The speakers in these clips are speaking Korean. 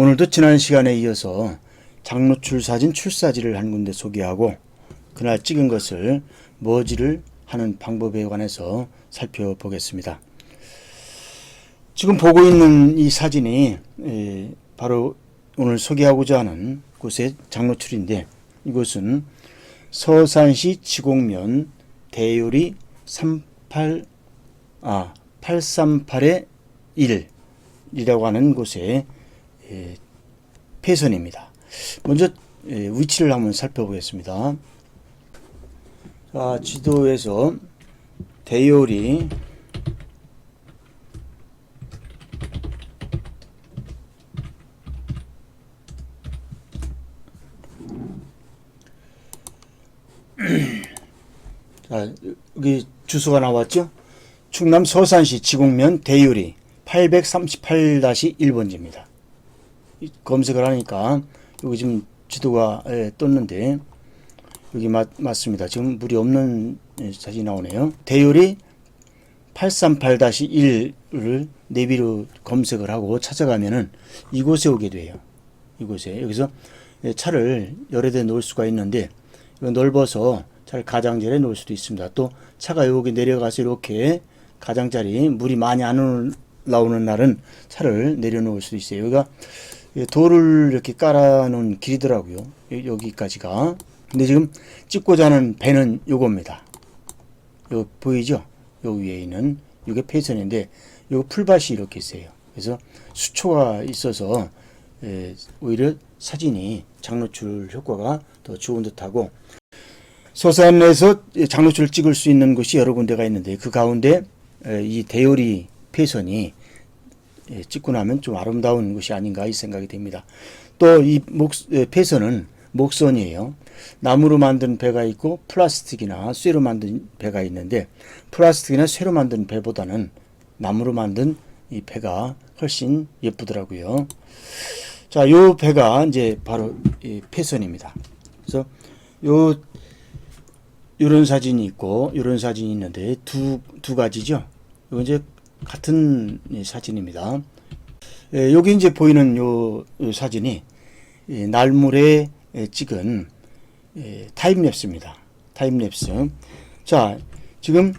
오늘도 지난 시간에 이어서 장노출 사진 출사지를 한 군데 소개하고 그날 찍은 것을 머지를 하는 방법에 관해서 살펴보겠습니다. 지금 보고 있는 이 사진이 에, 바로 오늘 소개하고자 하는 곳의 장노출인데 이곳은 서산시 지곡면 대요리 38 아, 838의 1이라고 하는 곳의 에, 폐선입니다. 먼저 에, 위치를 한번 살펴보겠습니다. 자, 지도에서 대요리 자, 여기 주소가 나왔죠? 충남 서산시 지곡면 대유리 838-1번지입니다. 검색을 하니까 여기 지금 지도가 예, 떴는데 여기 맞, 맞습니다. 지금 물이 없는 예, 사진이 나오네요. 대유리 838-1을 내비로 검색을 하고 찾아가면은 이곳에 오게 돼요. 이곳에 여기서 예, 차를 여러 대 놓을 수가 있는데 이거 넓어서 차를 가장자리에 놓을 수도 있습니다. 또 차가 여기 내려가서 이렇게 가장자리 물이 많이 안 올라오는 날은 차를 내려놓을 수도 있어요. 여기가 예, 돌을 이렇게 깔아놓은 길이더라고요. 여- 여기까지가. 근데 지금 찍고자 하는 배는 요겁니다. 요 보이죠? 요 위에 있는 이게 폐선인데 요 풀밭이 이렇게 있어요. 그래서 수초가 있어서 에, 오히려 사진이 장노출 효과가 더 좋은 듯하고 서산에서 장노출을 찍을 수 있는 곳이 여러 군데가 있는데 그 가운데 에, 이 대요리 폐선이 예, 찍고 나면 좀 아름다운 곳이 아닌가 이 생각이 됩니다. 또 이목 폐선은 목선이에요. 나무로 만든 배가 있고 플라스틱이나 쇠로 만든 배가 있는데 플라스틱이나 쇠로 만든 배보다는 나무로 만든 이 배가 훨씬 예쁘더라고요. 자, 요 배가 이제 바로 이 폐선입니다. 그래서 요 요런 사진이 있고 요런 사진이 있는데 두 두 가지죠. 이거 이제 같은 이 사진입니다. 예, 여기 이제 보이는 요, 요 사진이 이 날물에 에, 찍은 예, 타임랩스입니다. 타임랩스. 자, 지금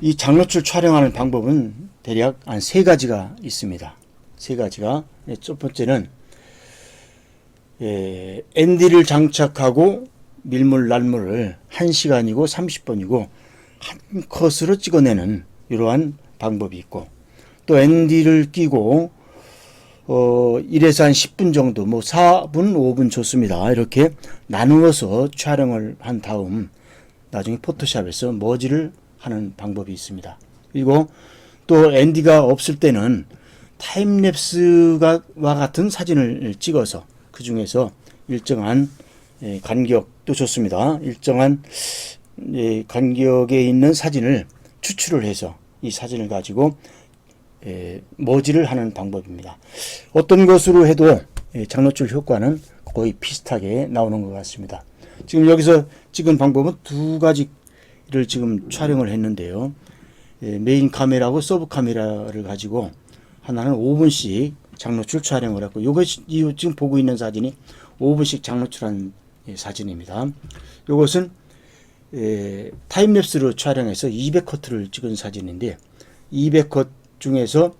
이 장노출 촬영하는 방법은 대략 한 세 가지가 있습니다. 세 가지가. 예, 첫 번째는 예, ND를 장착하고 밀물 날물을 1시간이고 30분이고 한 컷으로 찍어내는 이러한 방법이 있고 또 ND를 끼고 어 1에서 한 10분 정도 뭐 4분 5분 좋습니다. 이렇게 나누어서 촬영을 한 다음 나중에 포토샵에서 머지를 하는 방법이 있습니다. 그리고 또 ND가 없을 때는 타임랩스와 같은 사진을 찍어서 그 중에서 일정한 예, 간격도 좋습니다. 일정한 예, 간격에 있는 사진을 추출을 해서 이 사진을 가지고 예, 머지를 하는 방법입니다. 어떤 것으로 해도 예, 장노출 효과는 거의 비슷하게 나오는 것 같습니다. 지금 여기서 찍은 방법은 두 가지를 지금 촬영을 했는데요. 예, 메인 카메라하고 서브 카메라를 가지고 하나는 5분씩 장노출 촬영을 했고 요것이 이 지금 보고 있는 사진이 5분씩 장노출한 예, 사진입니다. 요것은 예, 타임랩스로 촬영해서 200커트를 찍은 사진인데 200컷 중에서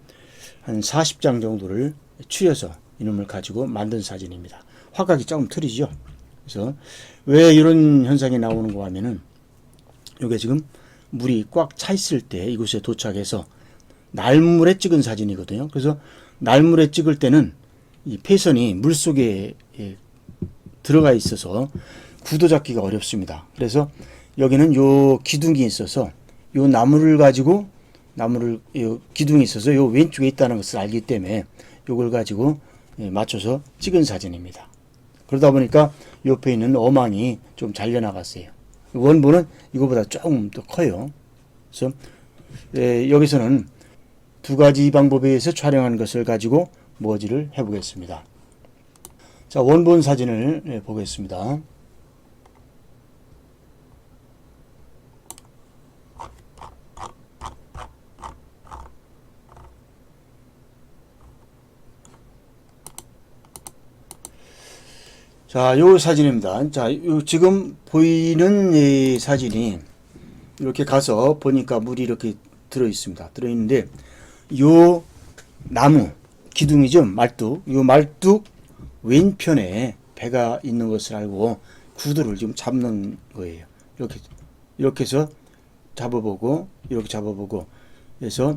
한 40장 정도를 추려서 이놈을 가지고 만든 사진입니다. 화각이 조금 틀리죠. 그래서 왜 이런 현상이 나오는가 하면은 이게 지금 물이 꽉 차 있을 때 이곳에 도착해서 날물에 찍은 사진이거든요. 그래서 날물에 찍을 때는 이 폐선이 물 속에 예, 들어가 있어서 구도 잡기가 어렵습니다. 그래서 여기는 요 기둥이 있어서 요 나무를 가지고 나무를 요 기둥이 있어서 요 왼쪽에 있다는 것을 알기 때문에 요걸 가지고 예, 맞춰서 찍은 사진입니다. 그러다 보니까 옆에 있는 어망이 좀 잘려 나갔어요. 원본은 이거보다 조금 더 커요. 그래서 예, 여기서는 두 가지 방법에 의해서 촬영한 것을 가지고 머지를 해보겠습니다. 자, 원본 사진을 예, 보겠습니다. 자, 요 사진입니다. 자, 요 지금 보이는 이 사진이 이렇게 가서 보니까 물이 이렇게 들어 있습니다. 들어 있는데 요 나무 기둥이죠. 말뚝. 요 말뚝 왼편에 배가 있는 것을 알고 구도를 지금 잡는 거예요. 이렇게 이렇게 해서 잡아보고 이렇게 잡아보고 그래서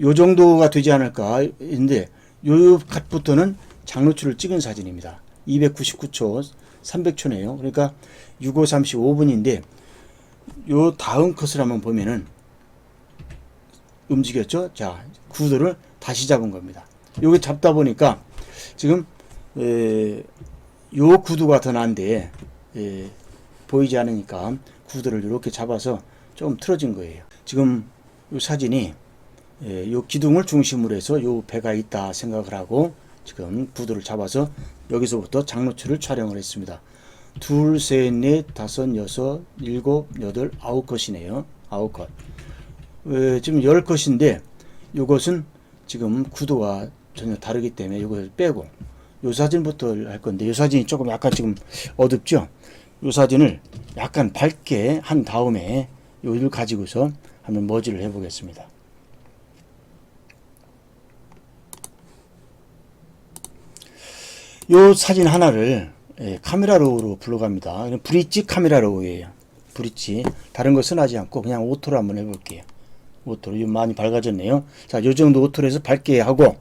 요 정도가 되지 않을까 했는데 요 갓부터는 장로추를 찍은 사진입니다. 299초 300초네요. 그러니까 65 35분인데 요 다음 컷을 한번 보면은 움직였죠. 자 구도를 다시 잡은 겁니다. 요게 잡다 보니까 지금 에, 요 구도가 더 난데 에, 보이지 않으니까 구도를 이렇게 잡아서 좀 틀어진 거예요. 지금 요 사진이 예, 요 기둥을 중심으로 해서 요 배가 있다 생각을 하고 지금 구도를 잡아서 여기서부터 장로추를 촬영을 했습니다. 둘, 셋, 넷, 다섯, 여섯, 일곱, 여덟, 아홉 컷이네요. 아홉 컷. 에, 지금 열 컷인데 요것은 지금 구도가 전혀 다르기 때문에 이걸 빼고 요 사진부터 할 건데 요 사진이 조금 약간 지금 어둡죠? 요 사진을 약간 밝게 한 다음에 요를 가지고서 한번 머지를 해보겠습니다. 요 사진 하나를 예, 카메라 로우로 불러갑니다. 이건 브릿지 카메라 로우예요. 브릿지. 다른 것은 하지 않고 그냥 오토로 한번 해볼게요. 오토로. 이거 많이 밝아졌네요. 자, 요 정도 오토로 해서 밝게 하고,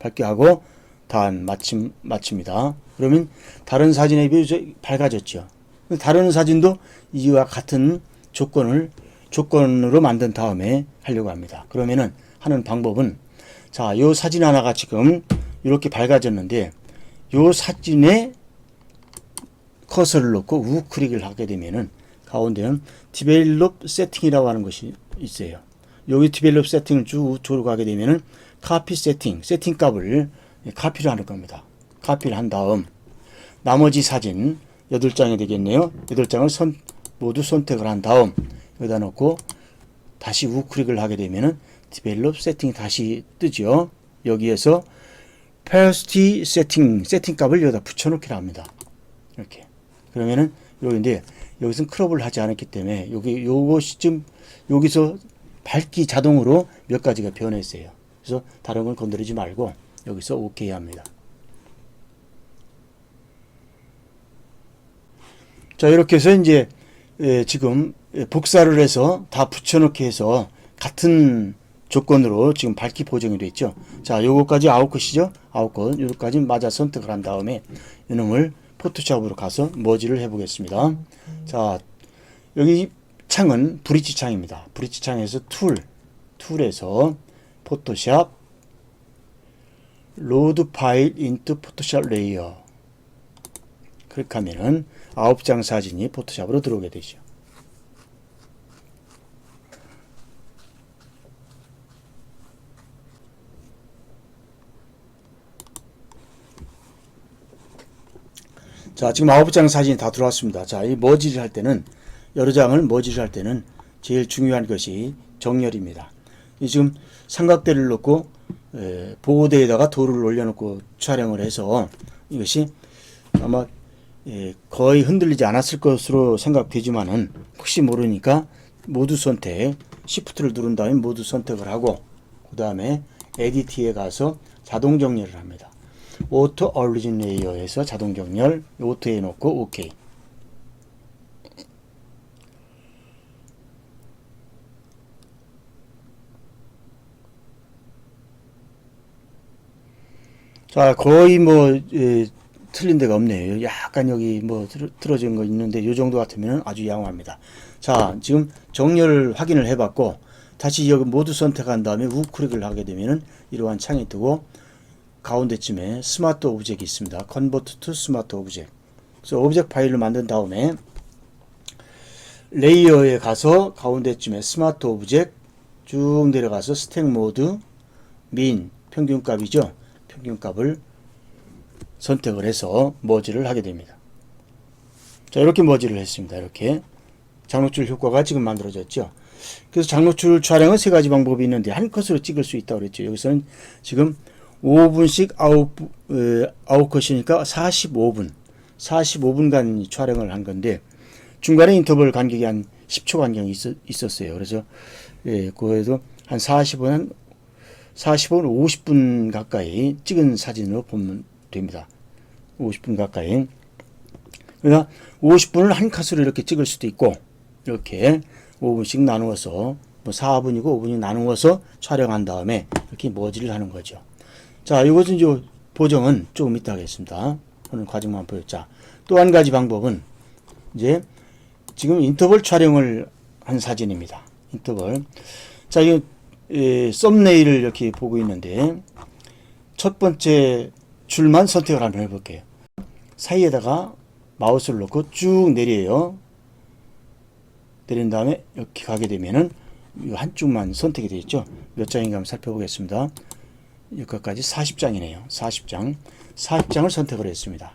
밝게 하고, 단 마침, 마칩니다. 그러면 다른 사진에 비해서 밝아졌죠. 다른 사진도 이와 같은 조건을, 조건으로 만든 다음에 하려고 합니다. 그러면은 하는 방법은, 자, 요 사진 하나가 지금 이렇게 밝아졌는데, 요 사진에 커서를 놓고 우클릭을 하게 되면은 가운데는 디벨롭 세팅이라고 하는 것이 있어요. 여기 디벨롭 세팅을 쭉 우측으로 가게 되면은 카피 세팅, 세팅 값을 카피를 하는 겁니다. 카피를 한 다음 나머지 사진 8장이 되겠네요. 8장을 선, 모두 선택을 한 다음 여기다 놓고 다시 우클릭을 하게 되면은 디벨롭 세팅이 다시 뜨죠. 여기에서 페어스티 세팅, 세팅 값을 여기다 붙여놓기를 합니다. 이렇게. 그러면은, 여기인데, 여기서는 크롭을 하지 않았기 때문에, 여기, 요것이 좀, 여기서 밝기 자동으로 몇 가지가 변했어요. 그래서 다른 건 건드리지 말고, 여기서 OK 합니다. 자, 이렇게 해서 이제, 예, 지금 복사를 해서 다 붙여넣기 해서 같은 조건으로 지금 밝기 보정이 되어 있죠. 자, 요거까지 아홉 컷이죠. 아홉 컷. 요거까지 맞아 선택을 한 다음에 이놈을 포토샵으로 가서 머지를 해보겠습니다. 자, 여기 창은 브릿지 창입니다. 브릿지 창에서 툴, 툴에서 포토샵, 로드 파일 인투 포토샵 레이어. 클릭하면은 아홉 장 사진이 포토샵으로 들어오게 되죠. 자, 지금 아홉 장 사진이 다 들어왔습니다. 자, 이 머지를 할 때는 여러 장을 머지를 할 때는 제일 중요한 것이 정렬입니다. 이 지금 삼각대를 놓고 에, 보호대에다가 돌을 올려놓고 촬영을 해서 이것이 아마 예, 거의 흔들리지 않았을 것으로 생각되지만은 혹시 모르니까 모두 선택, Shift를 누른 다음에 모두 선택을 하고 그 다음에 에디트에 가서 자동 정렬을 합니다. 오토 얼리진 레이어에서 자동 정렬 오토에 놓고 OK. 자, 거의 뭐 예, 틀린 데가 없네요. 약간 여기 뭐 틀어, 틀어진 거 있는데 이 정도 같으면 아주 양호합니다. 자, 지금 정렬을 확인을 해봤고 다시 여기 모두 선택한 다음에 우클릭을 하게 되면은 이러한 창이 뜨고 가운데쯤에 스마트 오브젝이 있습니다. 컨버트 투 스마트 오브젝. 그래서 오브젝트 파일을 만든 다음에 레이어에 가서 가운데쯤에 스마트 오브젝 쭉 내려가서 스택 모드 민 평균값이죠. 평균값을 선택을 해서 머지를 하게 됩니다. 자, 이렇게 머지를 했습니다. 이렇게 장노출 효과가 지금 만들어졌죠. 그래서 장노출 촬영은 세 가지 방법이 있는데 한 컷으로 찍을 수 있다고 그랬죠. 여기서는 지금 5분씩 아웃, 에, 아웃컷이니까 45분. 45분간 촬영을 한 건데 중간에 인터벌 간격이 한 10초 간격이 있, 었 어요 그래서 예, 그에도 한 40분 한 40분 50분 가까이 찍은 사진으로 보면 됩니다. 50분 가까이. 그러니까 50분을 한 컷으로 이렇게 찍을 수도 있고 이렇게 5분씩 나누어서 뭐 4분이고 5분이 나누어서 촬영한 다음에 이렇게 머지를 하는 거죠. 자, 이것은 이제 보정은 조금 이따 하겠습니다. 오늘 과정만 보였자. 또 한 가지 방법은 이제 지금 인터벌 촬영을 한 사진입니다. 인터벌. 자, 이 예, 썸네일을 이렇게 보고 있는데 첫 번째 줄만 선택을 한번 해볼게요. 사이에다가 마우스를 놓고 쭉 내려요. 내린 다음에 이렇게 가게 되면은 이 한쪽만 선택이 되어 있죠. 몇 장인가 한번 살펴보겠습니다. 여기까지 40장이네요. 40장. 40장을 선택을 했습니다.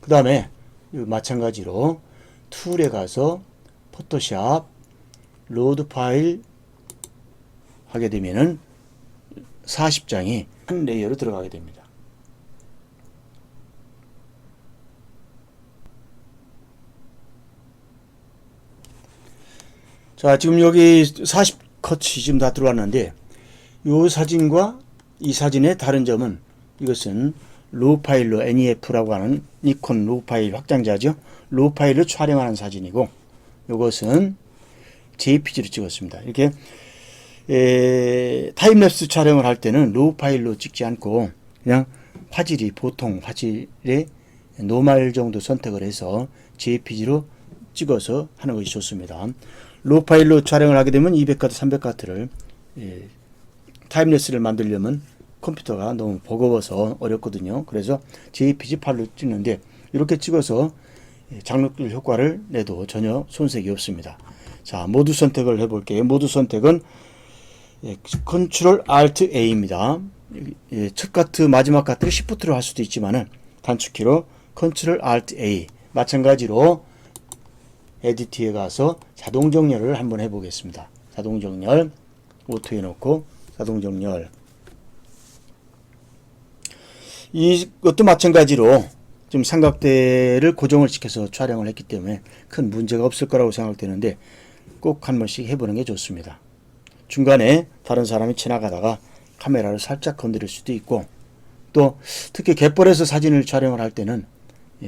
그 다음에 마찬가지로 툴에 가서 포토샵 로드 파일 하게 되면은 40장이 한 레이어로 들어가게 됩니다. 자, 지금 여기 40컷이 지금 다 들어왔는데 이 사진과 이 사진의 다른 점은 이것은 로우 파일로 NEF라고 하는 니콘 로우 파일 확장자죠. 로우 파일로 촬영하는 사진이고 이것은 JPG로 찍었습니다. 이렇게 에, 타임랩스 촬영을 할 때는 로우 파일로 찍지 않고 그냥 화질이 보통 화질의 노말 정도 선택을 해서 JPG로 찍어서 하는 것이 좋습니다. 로우 파일로 촬영을 하게 되면 200카트, 300카트를 예, 타임랩스를 만들려면 컴퓨터가 너무 버거워서 어렵거든요. 그래서 JPG 파일로 찍는데 이렇게 찍어서 장르 효과를 내도 전혀 손색이 없습니다. 자, 모두 선택을 해볼게요. 모두 선택은 예, 컨트롤 알트 A입니다. 예, 첫 카트, 마지막 카트를 시프트로 할 수도 있지만은 단축키로 컨트롤 알트 A. 마찬가지로 에디트에 가서 자동 정렬을 한번 해보겠습니다. 자동 정렬 오토에 놓고 자동 정렬 이것도 마찬가지로 좀 삼각대를 고정을 시켜서 촬영을 했기 때문에 큰 문제가 없을 거라고 생각되는데 꼭 한 번씩 해보는 게 좋습니다. 중간에 다른 사람이 지나가다가 카메라를 살짝 건드릴 수도 있고 또 특히 갯벌에서 사진을 촬영을 할 때는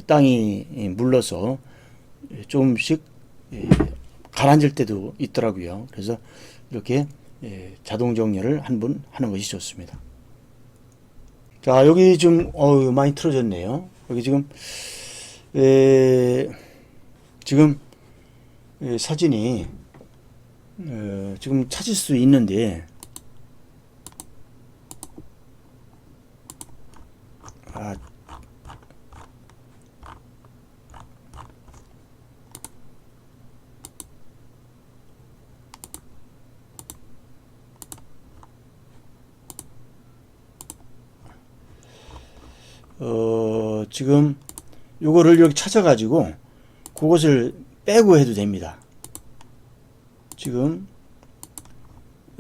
땅이 물러서 조금씩 가라앉을 때도 있더라고요. 그래서 이렇게 자동 정렬을 한 번 하는 것이 좋습니다. 자 여기 좀어 많이 틀어졌네요. 여기 지금 에, 지금 에, 사진이 어, 지금 찾을 수 있는데 아, 어, 지금 요거를 여기 찾아가지고 그것을 빼고 해도 됩니다. 지금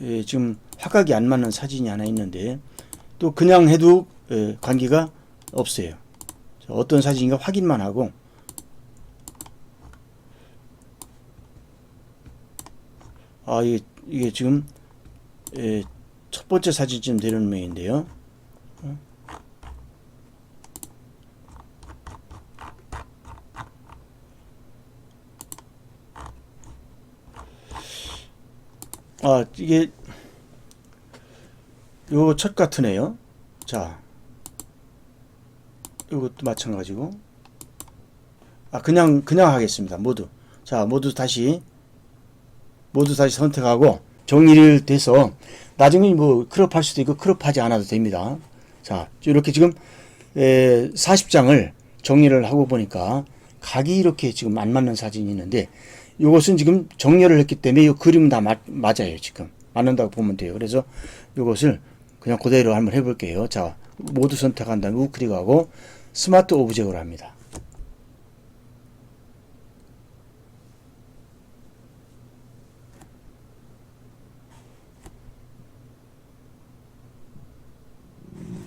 예, 지금 화각이 안 맞는 사진이 하나 있는데 또 그냥 해도 예, 관계가 없어요. 어떤 사진인가 확인만 하고 아 이게, 이게 지금 예, 첫 번째 사진쯤 되는 모양인데요. 아 이게 요 첫 같으네요. 자, 이것도 마찬가지고. 아 그냥 그냥 하겠습니다. 모두. 자 모두 다시 모두 다시 선택하고 정리를 돼서 나중에 뭐 크롭할 수도 있고 크롭하지 않아도 됩니다. 자 이렇게 지금 에, 40장을 정리를 하고 보니까 각이 이렇게 지금 안 맞는 사진이 있는데 이것은 지금 정렬을 했기 때문에 이 그림은 다 맞, 맞아요 지금. 맞는다고 보면 돼요. 그래서 이것을 그냥 그대로 한번 해볼게요. 자 모두 선택한 다음에 우클릭하고 스마트 오브젝으로 합니다.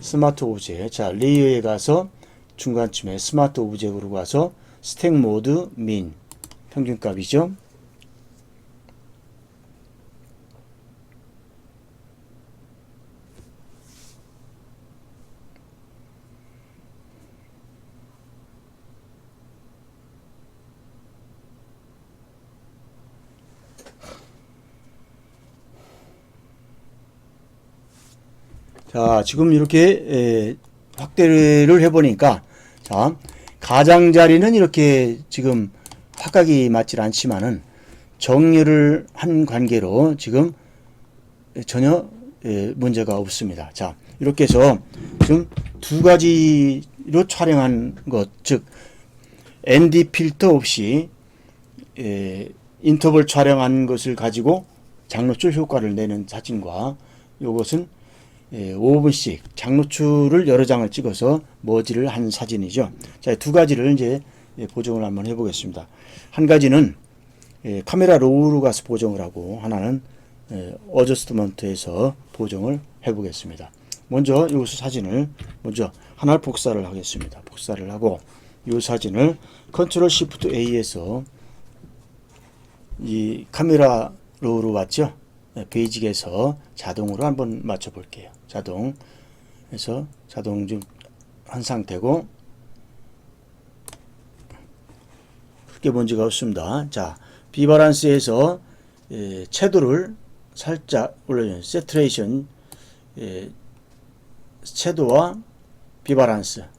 스마트 오브젝 자 레이어에 가서 중간쯤에 스마트 오브젝트로 가서 스택 모드 민 평균값이죠. 자, 지금 이렇게 에, 확대를 해보니까 자 가장자리는 이렇게 지금 확각이 맞질 않지만은 정렬을 한 관계로 지금 전혀 에, 문제가 없습니다. 자 이렇게 해서 지금 두 가지로 촬영한 것, 즉 ND 필터 없이 에, 인터벌 촬영한 것을 가지고 장노출 효과를 내는 사진과 이것은 예, 5분씩 장노출을 여러 장을 찍어서 머지를 한 사진이죠. 자, 두 가지를 이제 예, 보정을 한번 해보겠습니다. 한 가지는 예, 카메라 로우로 가서 보정을 하고 하나는 예, 어저스트먼트에서 보정을 해보겠습니다. 먼저 이 사진을 먼저 하나를 복사를 하겠습니다. 복사를 하고 이 사진을 컨트롤 시프트 A에서 이 카메라 로우로 왔죠. 네, 베이직에서 자동으로 한번 맞춰 볼게요. 자동 해서 자동 좀 한 상태고 크게 문제가 없습니다. 자, 비바란스에서 예, 채도를 살짝 올려줘요. 세트레이션 예, 채도와 비바란스를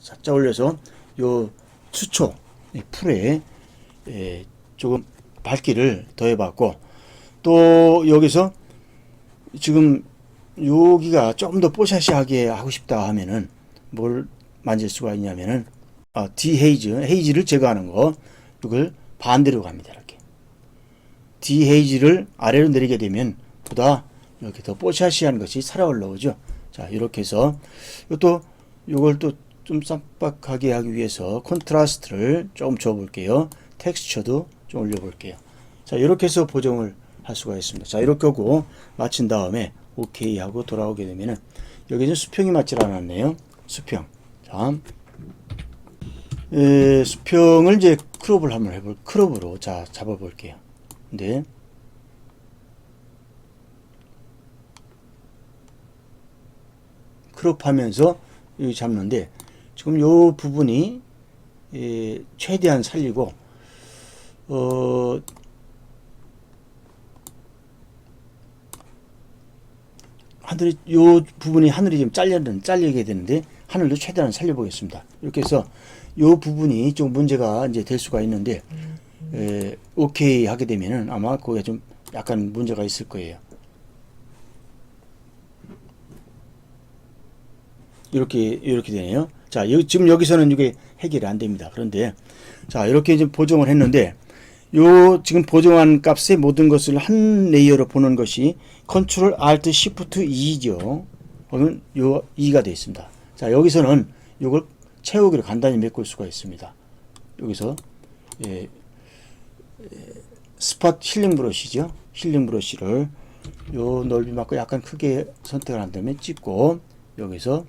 살짝 올려서 요 수초 이 풀에 예, 조금 밝기를 더해봤고 또 여기서 지금 여기가 좀더 뽀샤시하게 하고 싶다 하면은 뭘 만질 수가 있냐면은 아, 디헤이즈 헤이즈를 제거하는 거 이걸 반대로 갑니다 이렇게 디헤이즈를 아래로 내리게 되면 보다 이렇게 더 뽀샤시한 것이 살아 올라오죠 자 이렇게 해서 또 이걸 또 좀 쌈박하게 하기 위해서 콘트라스트를 좀줘 볼게요 텍스처도 좀 올려볼게요. 자, 이렇게 해서 보정을 할 수가 있습니다. 자, 이렇게 하고 마친 다음에 OK 하고 돌아오게 되면은 여기는 수평이 맞질 않았네요. 수평. 자, 에, 수평을 이제 크롭을 한번 해볼, 크롭으로 자, 잡아볼게요. 네. 크롭 하면서 여기 잡는데 지금 요 부분이 에, 최대한 살리고 어, 하늘이 요 부분이 하늘이 좀 잘려는 잘리게 되는데 하늘도 최대한 살려보겠습니다. 이렇게 해서 요 부분이 좀 문제가 이제 될 수가 있는데 에, 오케이 하게 되면은 아마 거기에 좀 약간 문제가 있을 거예요. 이렇게 이렇게 되네요. 자, 여, 지금 여기서는 이게 해결이 안 됩니다. 그런데 자 이렇게 이제 보정을 했는데 요 지금 보정한 값의 모든 것을 한 레이어로 보는 것이 컨트롤 알트 시프트 2죠. 그러면 요 2가 되어 있습니다. 자, 여기서는 요걸 채우기를 간단히 메꿀 수가 있습니다. 여기서 예, 스팟 힐링 브러쉬죠. 힐링 브러쉬를 요 넓이 맞고 약간 크게 선택을 한 다음에 찍고 여기서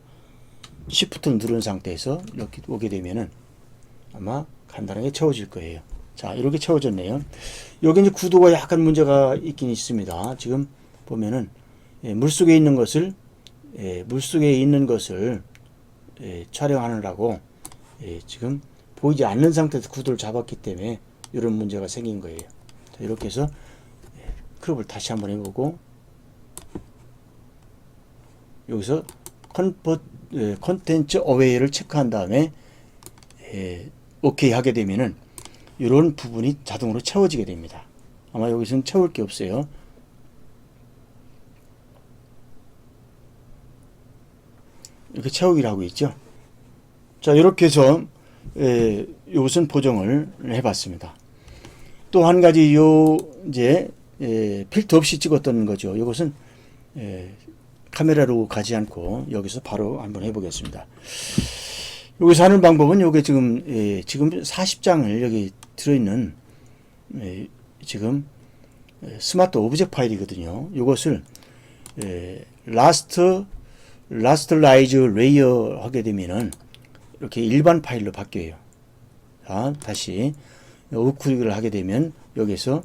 시프트를 누른 상태에서 이렇게 오게 되면은 아마 간단하게 채워질 거예요. 자, 이렇게 채워졌네요. 여기 이제 구도가 약간 문제가 있긴 있습니다. 지금 보면은 예, 물 속에 있는 것을 예, 물 속에 있는 것을 예, 촬영하느라고 예, 지금 보이지 않는 상태에서 구도를 잡았기 때문에 이런 문제가 생긴 거예요. 자, 이렇게 해서 예, 크롭을 다시 한번 해보고 여기서 예, 컨텐츠 어웨이를 체크한 다음에 예, 오케이 하게 되면은 이런 부분이 자동으로 채워지게 됩니다. 아마 여기서는 채울 게 없어요. 이렇게 채우기를 하고 있죠. 자, 이렇게 해서 에, 이것은 보정을 해봤습니다. 또 한 가지 요 이제 에, 필터 없이 찍었던 거죠. 이것은 에, 카메라로 가지 않고 여기서 바로 한번 해보겠습니다. 여기서 하는 방법은 요게 지금 예, 지금 40장을 여기 들어있는 예, 지금 스마트 오브젝트 파일이거든요. 이것을 예, 라스트 라스트 라이즈 레이어 하게 되면은 이렇게 일반 파일로 바뀌어요. 자, 다시 우클릭을 하게 되면 여기서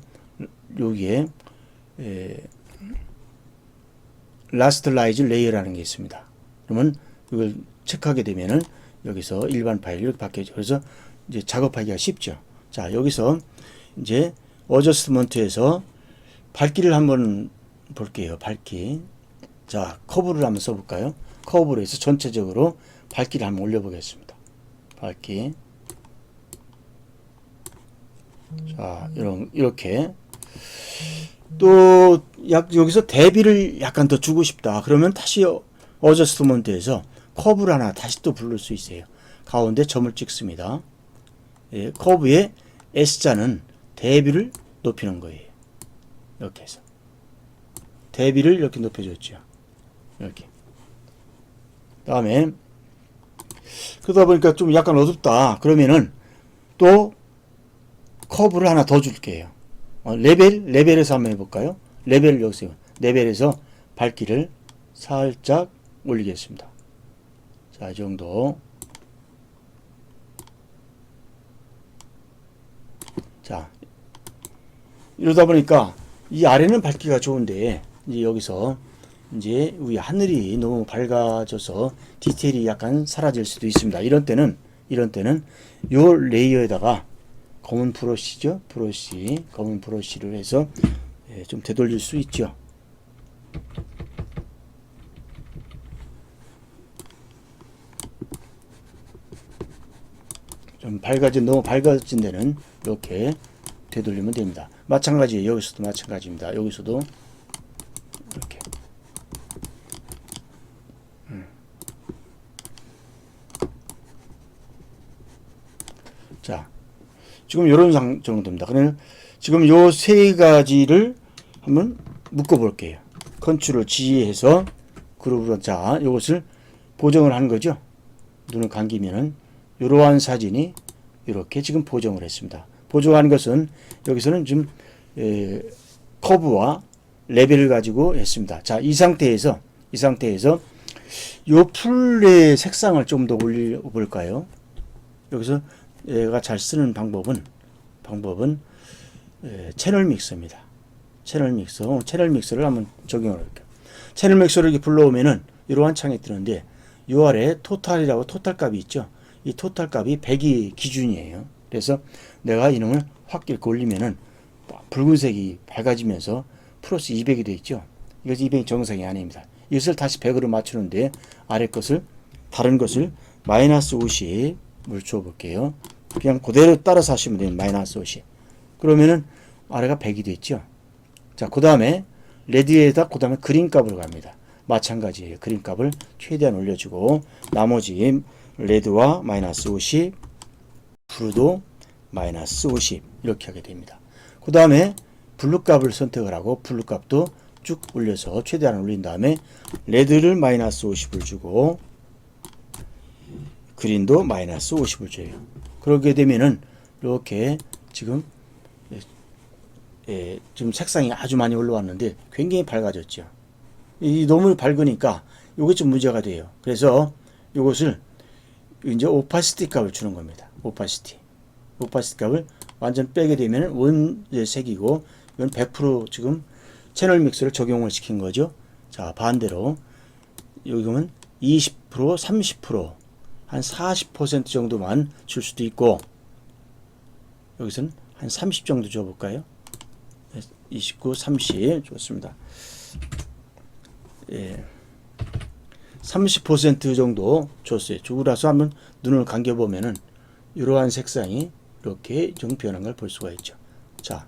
여기에 에, 라스트 라이즈 레이어라는 게 있습니다. 그러면 이걸 체크하게 되면은 여기서 일반 파일 이렇게 바뀌죠. 그래서 이제 작업하기가 쉽죠. 자, 여기서 이제 어저스트먼트에서 밝기를 한번 볼게요. 밝기. 자, 커브를 한번 써볼까요? 커브로 해서 전체적으로 밝기를 한번 올려보겠습니다. 밝기. 자, 이런, 이렇게. 또, 약, 여기서 대비를 약간 더 주고 싶다. 그러면 다시 어저스트먼트에서 커브를 하나 다시 또 부를 수 있어요. 가운데 점을 찍습니다. 예, 커브의 S자는 대비를 높이는 거예요. 이렇게 해서. 대비를 이렇게 높여줬죠. 이렇게. 다음에, 그러다 보니까 좀 약간 어둡다. 그러면은 또 커브를 하나 더 줄게요. 어, 레벨, 레벨에서 한번 해볼까요? 레벨 여기서, 레벨에서 밝기를 살짝 올리겠습니다. 자, 이 정도. 자, 이러다 보니까 이 아래는 밝기가 좋은데 이제 여기서 이제 우리 하늘이 너무 밝아져서 디테일이 약간 사라질 수도 있습니다. 이런 때는 이런 때는 요 레이어에다가 검은 브러쉬죠, 브러쉬, 검은 브러쉬를 해서 예, 좀 되돌릴 수 있죠. 좀 밝아진 너무 밝아진 데는 이렇게 되돌리면 됩니다. 마찬가지 여기서도 마찬가지입니다. 여기서도 이렇게 음. 자 지금 이런 상 정도입니다. 그러면 지금 요 세 가지를 한번 묶어 볼게요. 컨트롤 G 해서 그룹으로 자 이것을 보정을 하는 거죠. 눈을 감기면은 이러한 사진이 이렇게 지금 보정을 했습니다. 보정하는 것은 여기서는 좀 에, 커브와 레벨을 가지고 했습니다. 자, 이 상태에서 이 상태에서 요 풀의 색상을 좀 더 올려 볼까요? 여기서 얘가 잘 쓰는 방법은 방법은 에, 채널 믹서입니다. 채널 믹서, 채널 믹서를 한번 적용을 할게요. 채널 믹서를 이렇게 불러오면은 이러한 창이 뜨는데 요 아래 토탈이라고 토탈 값이 있죠. 이 토탈 값이 100이 기준이에요. 그래서 내가 이놈을 확 이렇게 올리면은 붉은색이 밝아지면서 플러스 200이 되어 있죠. 이것이 200이 정상이 아닙니다. 이것을 다시 100으로 맞추는데 아래 것을 다른 것을 마이너스 50을 줘 볼게요. 그냥 그대로 따라서 하시면 돼요. 마이너스 50. 그러면은 아래가 100이 됐죠. 자, 그 다음에 레드에다 그 다음에 그린 값으로 갑니다. 마찬가지예요. 그린 값을 최대한 올려주고 나머지 레드와 마이너스 50, 블루도 마이너스 50 이렇게 하게 됩니다. 그 다음에 블루 값을 선택을 하고 블루 값도 쭉 올려서 최대한 올린 다음에 레드를 마이너스 50을 주고 그린도 마이너스 50을 줘요. 그러게 되면은 이렇게 지금 예, 예, 지금 색상이 아주 많이 올라왔는데 굉장히 밝아졌죠. 이 너무 밝으니까 이게 좀 문제가 돼요. 그래서 이것을 이제 오파시티 값을 주는 겁니다. 오파시티. 오파시티 값을 완전 빼게 되면 원 색이고 이건 100% 지금 채널 믹스를 적용을 시킨 거죠. 자, 반대로 여기는 20%, 30%, 한 40% 정도만 줄 수도 있고 여기서는 한 30 정도 줘 볼까요? 29, 30 좋습니다. 예. 30% 정도 줬어요. 주고라서 한번 눈을 감겨 보면은 이러한 색상이 이렇게 좀 변한 걸 볼 수가 있죠. 자,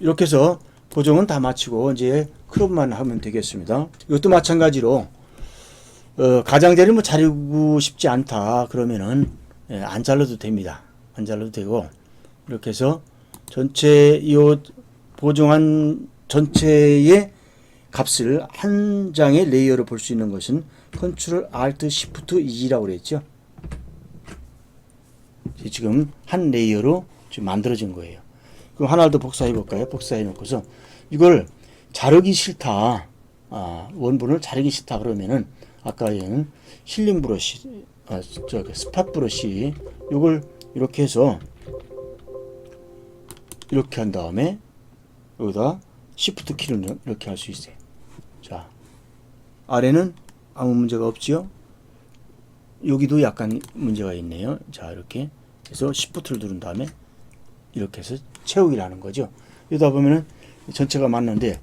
이렇게 해서 보정은 다 마치고 이제 크롭만 하면 되겠습니다. 이것도 마찬가지로 어, 가장자리 뭐 자르고 싶지 않다 그러면은 예, 안 잘라도 됩니다. 안 잘라도 되고 이렇게 해서 전체 이 보정한 전체의 값을 한 장의 레이어로 볼 수 있는 것은 컨트롤 알트 시프트 E라고 그랬죠. 지금 한 레이어로 지금 만들어진 거예요. 그럼 하나를 더 복사해 볼까요? 복사해 놓고서 이걸 자르기 싫다. 아, 원본을 자르기 싫다 그러면은 아까 얘는 힐링 브러쉬, 아, 저기 스팟 브러쉬 요걸 이렇게 해서 이렇게 한 다음에 여기다 시프트 키를 이렇게 할 수 있어요. 자, 아래는 아무 문제가 없지요. 여기도 약간 문제가 있네요. 자, 이렇게 해서 시프트를 누른 다음에 이렇게 해서 채우기를 하는 거죠. 이러다 보면은 전체가 맞는데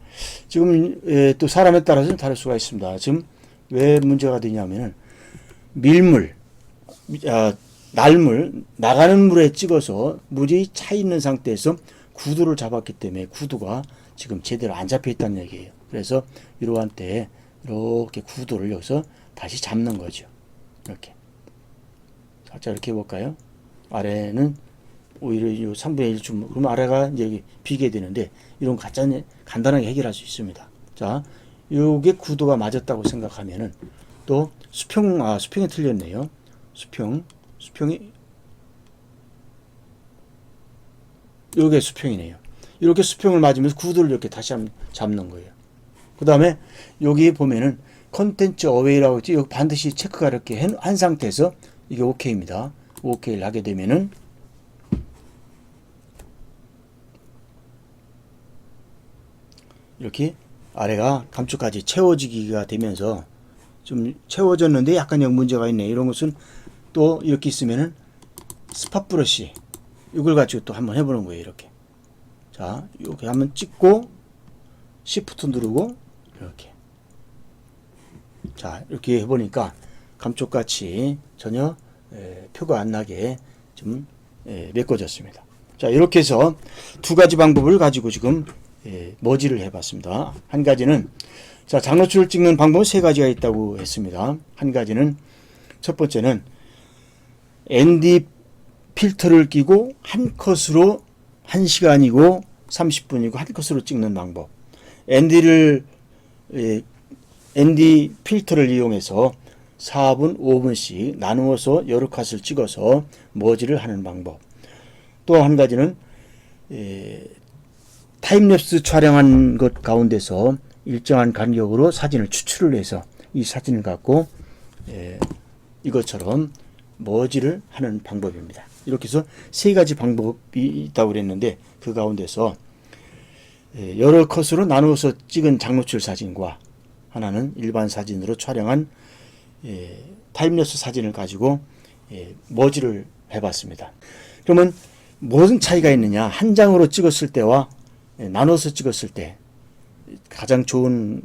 지금 에, 또 사람에 따라서는 다를 수가 있습니다. 지금 왜 문제가 되냐면은 밀물, 아, 날물, 나가는 물에 찍어서 물이 차 있는 상태에서 구도를 잡았기 때문에 구도가 지금 제대로 안 잡혀 있다는 얘기예요. 그래서 이러한 때 이렇게 구도를 여기서 다시 잡는 거죠. 이렇게. 살짝 이렇게 해볼까요? 아래는 오히려 이 3분의 1좀, 그러면 아래가 이제 비게 되는데, 이런 가짜, 간단하게 해결할 수 있습니다. 자, 요게 구도가 맞았다고 생각하면은, 또 수평, 아, 수평이 틀렸네요. 수평, 수평이, 요게 수평이네요. 이렇게 수평을 맞으면서 구도를 이렇게 다시 한번 잡는 거예요. 그 다음에 여기 보면은 컨텐츠 어웨이라고 있지, 여기 반드시 체크가 이렇게 한, 한 상태에서 이게 오케이입니다. 오케이를 하게 되면은 이렇게 아래가 감쪽까지 채워지기가 되면서 좀 채워졌는데 약간 영 문제가 있네. 이런 것은 또 이렇게 있으면은 스팟 브러쉬 이걸 가지고 또 한번 해보는 거예요. 이렇게 자 이렇게 한번 찍고 시프트 누르고 이렇게 자 이렇게 해보니까 감쪽같이 전혀 에, 표가 안 나게 좀 에, 메꿔졌습니다. 자 이렇게 해서 두 가지 방법을 가지고 지금 예, 머지를 해봤습니다. 한 가지는 자 장로추를 찍는 방법 세 가지가 있다고 했습니다. 한 가지는 첫 번째는 ND 필터를 끼고 한 컷으로 1시간이고 30분이고 한 컷으로 찍는 방법. ND를 예, ND 필터를 이용해서 4분, 5분씩 나누어서 여러 컷을 찍어서 머지를 하는 방법. 또 한 가지는 예, 타임랩스 촬영한 것 가운데서 일정한 간격으로 사진을 추출을 해서 이 사진을 갖고 예, 이것처럼 머지를 하는 방법입니다. 이렇게 해서 세 가지 방법이 있다고 그랬는데 그 가운데서 예, 여러 컷으로 나누어서 찍은 장노출 사진과 하나는 일반 사진으로 촬영한 예, 타임랩스 사진을 가지고 예, 머지를 해봤습니다. 그러면 무슨 차이가 있느냐? 한 장으로 찍었을 때와 예, 나눠서 찍었을 때 가장 좋은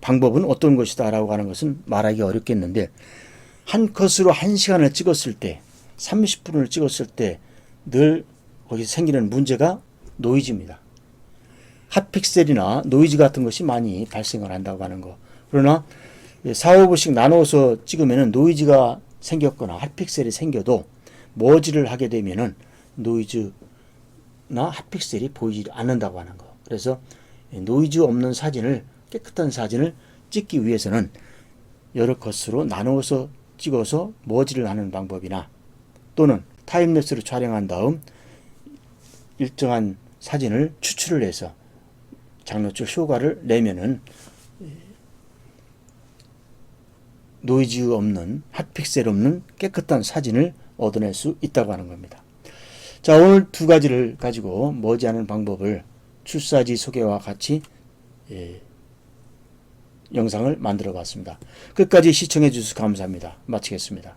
방법은 어떤 것이다라고 하는 것은 말하기 어렵겠는데 한 컷으로 한 시간을 찍었을 때 30분을 찍었을 때 늘 거기서 생기는 문제가 노이즈입니다. 핫픽셀이나 노이즈 같은 것이 많이 발생을 한다고 하는 거. 그러나 4, 5분씩 나눠서 찍으면 노이즈가 생겼거나 핫픽셀이 생겨도 머지를 하게 되면은 노이즈 나 핫픽셀이 보이지 않는다고 하는 거. 그래서 노이즈 없는 사진을 깨끗한 사진을 찍기 위해서는 여러 컷으로 나누어서 찍어서 머지를 하는 방법이나 또는 타임랩스로 촬영한 다음 일정한 사진을 추출을 해서 장로줄 효과를 내면은 노이즈 없는 핫픽셀 없는 깨끗한 사진을 얻어낼 수 있다고 하는 겁니다. 자 오늘 두 가지를 가지고 머지하는 방법을 출사지 소개와 같이 예, 영상을 만들어 봤습니다. 끝까지 시청해 주셔서 감사합니다. 마치겠습니다.